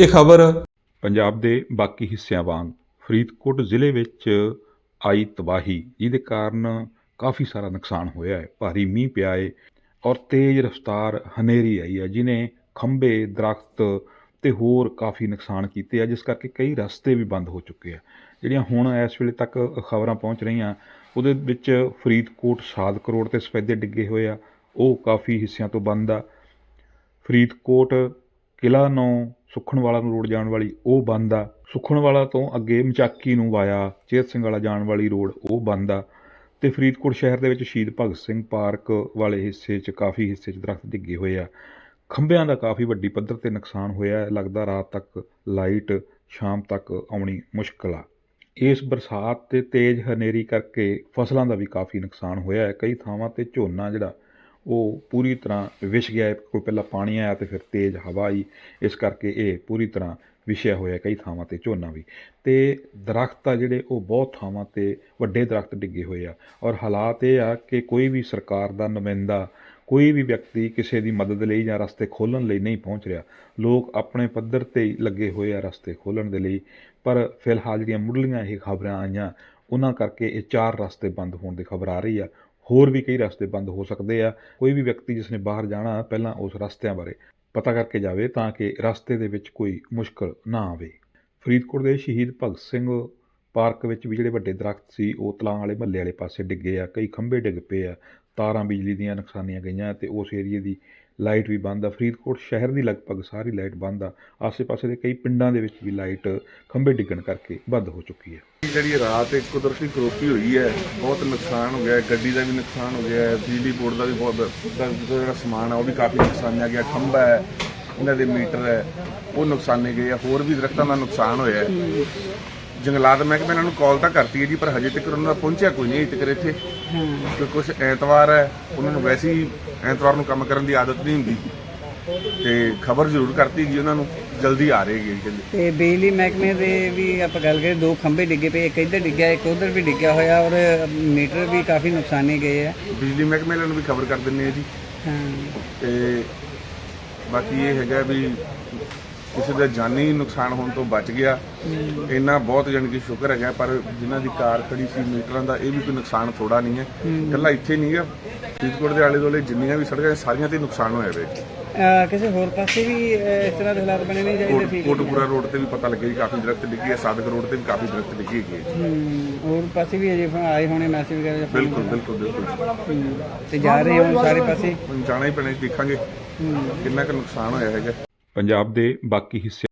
ਇਹ ਖਬਰ ਪੰਜਾਬ ਦੇ ਬਾਕੀ ਹਿੱਸਿਆਂ ਵਾਂਗ ਫਰੀਦਕੋਟ ਜ਼ਿਲ੍ਹੇ ਵਿੱਚ ਆਈ ਤਬਾਹੀ, ਜਿਹਦੇ ਕਾਰਨ ਕਾਫੀ ਸਾਰਾ ਨੁਕਸਾਨ ਹੋਇਆ ਹੈ। ਭਾਰੀ ਮੀਂਹ ਪਿਆ ਹੈ ਔਰ ਤੇਜ਼ ਰਫ਼ਤਾਰ ਹਨੇਰੀ ਆਈ ਹੈ ਜਿਨੇ ਖੰਭੇ, ਦਰਖਤ ਤੇ ਹੋਰ ਕਾਫੀ ਨੁਕਸਾਨ ਕੀਤੇ ਆ, ਜਿਸ ਕਰਕੇ ਕਈ ਰਸਤੇ ਵੀ ਬੰਦ ਹੋ ਚੁੱਕੇ ਆ। ਜਿਹੜੀਆਂ ਹੁਣ ਇਸ ਵੇਲੇ ਤੱਕ ਖਬਰਾਂ ਪਹੁੰਚ ਰਹੀਆਂ, ਉਹਦੇ ਵਿੱਚ ਫਰੀਦਕੋਟ ਸਾਦਕ ਰੋਡ ਤੇ ਸਫੈਦੇ ਡਿੱਗੇ ਹੋਏ ਆ, ਉਹ ਕਾਫੀ ਹਿੱਸਿਆਂ ਤੋਂ ਬੰਦ ਆ। ਫਰੀਦਕੋਟ ਕਿਲਾ ਨੌ ਸੁਖਣਵਾਲਾ ਨੂੰ ਰੋਡ ਜਾਣ ਵਾਲੀ ਉਹ ਬੰਦ ਆ। ਸੁਖਣਵਾਲਾ ਤੋਂ ਅੱਗੇ ਮਚਾਕੀ ਨੂੰ ਵਾਇਆ। ਚੇਤ ਸਿੰਘ ਵਾਲਾ ਜਾਣ ਵਾਲੀ ਰੋਡ ਉਹ ਬੰਦ ਆ। ਤੇ ਫਰੀਦਕੋਟ ਸ਼ਹਿਰ ਦੇ ਵਿੱਚ ਸ਼ਹੀਦ ਭਗਤ ਸਿੰਘ ਪਾਰਕ ਵਾਲੇ ਹਿੱਸੇ 'ਚ ਕਾਫੀ ਹਿੱਸੇ 'ਚ ਦਰਖਤ ਡਿੱਗੇ ਹੋਏ ਆ। ਖੰਭਿਆਂ ਦਾ ਕਾਫੀ ਵੱਡੀ ਪੱਧਰ ਤੇ ਨੁਕਸਾਨ ਹੋਇਆ ਲੱਗਦਾ ਰਾਤ ਤੱਕ ਲਾਈਟ ਸ਼ਾਮ ਤੱਕ ਆਉਣੀ ਮੁਸ਼ਕਲ ਆ। ਇਸ ਬਰਸਾਤ ਤੇ ਤੇਜ਼ ਹਨੇਰੀ ਕਰਕੇ ਫਸਲਾਂ ਦਾ ਵੀ ਕਾਫੀ ਨੁਕਸਾਨ ਹੋਇਆ ਹੈ। ਕਈ ਥਾਵਾਂ ਤੇ ਝੋਨਾ ਜਿਹੜਾ ਉਹ ਪੂਰੀ ਤਰ੍ਹਾਂ ਵਿਛ ਗਿਆ ਕੋਈ ਪਹਿਲਾਂ ਪਾਣੀ ਆਇਆ ਤੇ ਫਿਰ ਤੇਜ਼ ਹਵਾ ਆਈ। ਇਸ ਕਰਕੇ ਇਹ ਪੂਰੀ ਤਰ੍ਹਾਂ ਵਿਛਿਆ ਹੋਇਆ ਕਈ ਥਾਵਾਂ ਤੇ, ਝੋਨਾ ਵੀ। ਤੇ ਦਰਖਤ ਆ ਜਿਹੜੇ, ਉਹ ਬਹੁਤ ਥਾਵਾਂ ਤੇ ਵੱਡੇ ਦਰਖਤ ਡਿੱਗੇ ਹੋਏ ਆ। ਔਰ ਹਾਲਾਤ ਇਹ ਆ ਕਿ ਕੋਈ ਵੀ ਸਰਕਾਰ ਦਾ ਨੁਮਾਇੰਦਾ, ਕੋਈ ਵੀ ਵਿਅਕਤੀ ਕਿਸੇ ਦੀ ਮਦਦ ਲਈ ਜਾਂ ਰਸਤੇ ਖੋਲ੍ਹਣ ਲਈ ਨਹੀਂ ਪਹੁੰਚ ਰਿਹਾ। ਲੋਕ ਆਪਣੇ ਪੱਧਰ ਤੇ ਹੀ ਲੱਗੇ ਹੋਏ ਆ ਰਸਤੇ ਖੋਲ੍ਹਣ ਦੇ ਲਈ। ਪਰ ਫਿਲਹਾਲ ਜਿਹੜੀਆਂ ਮੁੱਢਲੀਆਂ ਇਹ ਖਬਰਾਂ ਆਈਆਂ, ਉਹਨਾਂ ਕਰਕੇ ਇਹ ਚਾਰ ਰਸਤੇ ਬੰਦ ਹੋਣ ਦੀ ਖਬਰ ਆ ਰਹੀ ਆ। ਹੋਰ ਵੀ ਕਈ ਰਸਤੇ ਬੰਦ ਹੋ ਸਕਦੇ ਆ। ਕੋਈ ਵੀ ਵਿਅਕਤੀ ਜਿਸ ਨੇ ਬਾਹਰ ਜਾਣਾ ਪਹਿਲਾਂ ਉਸ ਰਸਤਿਆਂ ਬਾਰੇ ਪਤਾ ਕਰਕੇ ਜਾਵੇ ਤਾਂ ਕਿ ਰਸਤੇ ਦੇ ਵਿੱਚ ਕੋਈ ਮੁਸ਼ਕਲ ਨਾ ਆਵੇ। ਫਰੀਦਕੋਟ ਦੇ ਸ਼ਹੀਦ ਭਗਤ ਸਿੰਘ ਪਾਰਕ ਵਿੱਚ ਵੀ ਜਿਹੜੇ ਵੱਡੇ ਦਰਖਤ ਸੀ, ਉਹ ਤਲਾਂ ਵਾਲੇ ਮਹੱਲੇ ਵਾਲੇ ਪਾਸੇ ਡਿੱਗੇ ਆ। ਕਈ ਖੰਭੇ ਡਿੱਗ ਪਏ ਆ। ਤਾਰਾਂ ਬਿਜਲੀ ਦੀਆਂ ਨੁਕਸਾਨੀਆਂ ਗਈਆਂ ਤੇ ਉਸ ਏਰੀਏ ਦੀ ਲਾਈਟ ਵੀ ਬੰਦ ਆ। ਫਰੀਦਕੋਟ ਸ਼ਹਿਰ ਦੀ ਲਗਭਗ ਸਾਰੀ ਲਾਈਟ ਬੰਦ ਆ। ਆਸੇ-ਪਾਸੇ ਦੇ ਕਈ ਪਿੰਡਾਂ ਦੇ ਵਿੱਚ ਵੀ ਲਾਈਟ ਖੰਭੇ ਡਿੱਗਣ ਕਰਕੇ ਬੰਦ ਹੋ ਚੁੱਕੀ ਹੈ। ਜਿਹੜੀ ਰਾਤ ਇੱਕ ਕੁਦਰਤੀ ਕਰੋਪੀ ਹੋਈ ਹੈ ਬਹੁਤ ਨੁਕਸਾਨ ਹੋ ਗਿਆ ਹੈ। ਗੱਡੀ ਦਾ ਵੀ ਨੁਕਸਾਨ ਹੋ ਗਿਆ ਹੈ ਬਿਜਲੀ ਬੋਰਡ ਦਾ ਵੀ ਬਹੁਤ ਜਿਹੜਾ ਸਮਾਨ ਆ ਉਹ ਵੀ ਕਾਫੀ ਨੁਕਸਾਨਿਆ ਗਿਆ। ਖੰਭਾ ਹੈ ਇਹਨਾਂ ਦੇ ਮੀਟਰ ਹੈ ਉਹ ਨੁਕਸਾਨੇ ਗਏ ਆ। ਹੋਰ ਵੀ ਦਰਖਤਾਂ ਦਾ ਨੁਕਸਾਨ ਹੋਇਆ ਹੈ। ਜੰਗਲਾਤ ਮਹਿਕਮੇ ਇਹਨਾਂ ਨੂੰ ਕਾਲ ਤਾਂ ਕਰਤੀ ਹੈ ਜੀ ਪਰ ਹਜੇ ਤੱਕ ਉਹਨਾਂ ਦਾ ਪਹੁੰਚਿਆ ਕੋਈ ਨਹੀਂ ਅਜੇ ਤੱਕ ਇੱਥੇ। ਕਿ ਕੁਝ ਐਤਵਾਰ ਹੈ ਉਹਨਾਂ ਨੂੰ ਵੈਸੇ ਹੀ ਐਤਵਾਰ ਨੂੰ ਕੰਮ ਕਰਨ ਦੀ ਆਦਤ ਨਹੀਂ ਹੁੰਦੀ ਤੇ ਖਬਰ ਜ਼ਰੂਰ ਕਰਤੀ ਜੀ ਉਹਨਾਂ ਨੂੰ ਜਲਦੀ ਆ ਰਹੇਗੀ ਜੀ ਕਹਿੰਦੇ। ਤੇ ਬਿਜਲੀ ਮਹਿਕਮੇ ਦੇ ਵੀ ਆਪਾਂ ਗੱਲ ਕਰੀਏ ਦੋ ਖੰਭੇ ਡਿੱਗੇ ਪਏ ਇੱਕ ਇੱਧਰ ਡਿੱਗਿਆ ਇੱਕ ਉੱਧਰ ਵੀ ਡਿੱਗਿਆ ਹੋਇਆ ਔਰ ਮੀਟਰ ਵੀ ਕਾਫੀ ਨੁਕਸਾਨੇ ਗਏ ਆ। ਬਿਜਲੀ ਮਹਿਕਮੇ ਵਾਲਿਆਂ ਨੂੰ ਵੀ ਖਬਰ ਕਰ ਦਿੰਨੇ ਆ ਜੀ। ਹਾਂ। ਤੇ ਬਾਕੀ ਇਹ ਹੈਗਾ ਵੀ ਕਿਸੇ ਦਾ ਜਾਨੀ ਨੁਕਸਾਨ ਹੋਣ ਤੋਂ ਬਚ ਗਿਆ। ਇੰਨਾ ਬਹੁਤ ਜਾਣੀ ਕਿ ਸ਼ੁਕਰ ਹੈਗਾ ਪਰ ਜਿਨ੍ਹਾਂ ਦੀ ਕਾਰ ਖੜੀ ਸੀ ਮੀਟਰਾਂ ਦਾ ਇਹ ਵੀ ਕੋਈ ਨੁਕਸਾਨ ਥੋੜਾ ਨਹੀਂ ਹੈ। ਇਕੱਲਾ ਇੱਥੇ ਨਹੀਂ ਹੈ ਫਰੀਦਕੋਟ ਦੇ ਆਲੇ ਦੁਆਲੇ ਜਿੰਨੀਆਂ ਵੀ ਸੜਕਾਂ ਸਾਰੀਆਂ ਤੇ ਨੁਕਸਾਨ ਹੋਇਆ ਵੇ ਅਹ ਕਿਸੇ ਹੋਰ ਪਾਸੇ ਵੀ ਅਹ, ਇਸ ਤਰ੍ਹਾਂ ਦੇ ਹਾਲਾਤ ਬਣੇ ਨਹੀਂ ਚਾਹੀਦੇ ਸੀ ਕੋਟਪੁਰਾ ਰੋਡ ਤੇ ਵੀ ਪਤਾ ਲੱਗਿਆ ਜੀ ਕਾਫੀ ਦਰਖਤ ਡਿੱਗੇ ਹੈ ਸਾਦਕ ਰੋਡ ਤੇ ਵੀ ਕਾਫੀ ਦਰਖਤ ਡਿੱਗੇ ਹੈਗੇ ਹੈ। ਹੂੰ, ਹੋਰ ਪਾਸੇ ਵੀ ਅਜੇ ਆਏ ਹੋਣੇ ਮੈਸੇਜ ਵਗੈਰਾ ਜਾਂ phone ਬਿਲਕੁਲ ਬਿਲਕੁਲ ਬਿਲਕੁਲ। ਤੇ ਜਾ ਰਹੇ ਹੋ ਸਾਰੇ ਪਾਸੇ? ਹੁਣ ਜਾਣਾ ਹੀ ਪੈਣਾ ਜੀ, ਦੇਖਾਂਗੇ ਹੂੰ। ਕਿੰਨਾ ਕੁ ਨੁਕਸਾਨ ਹੋਇਆ ਹੈਗਾ। ਪੰਜਾਬ ਦੇ ਬਾਕੀ ਹਿੱਸੇ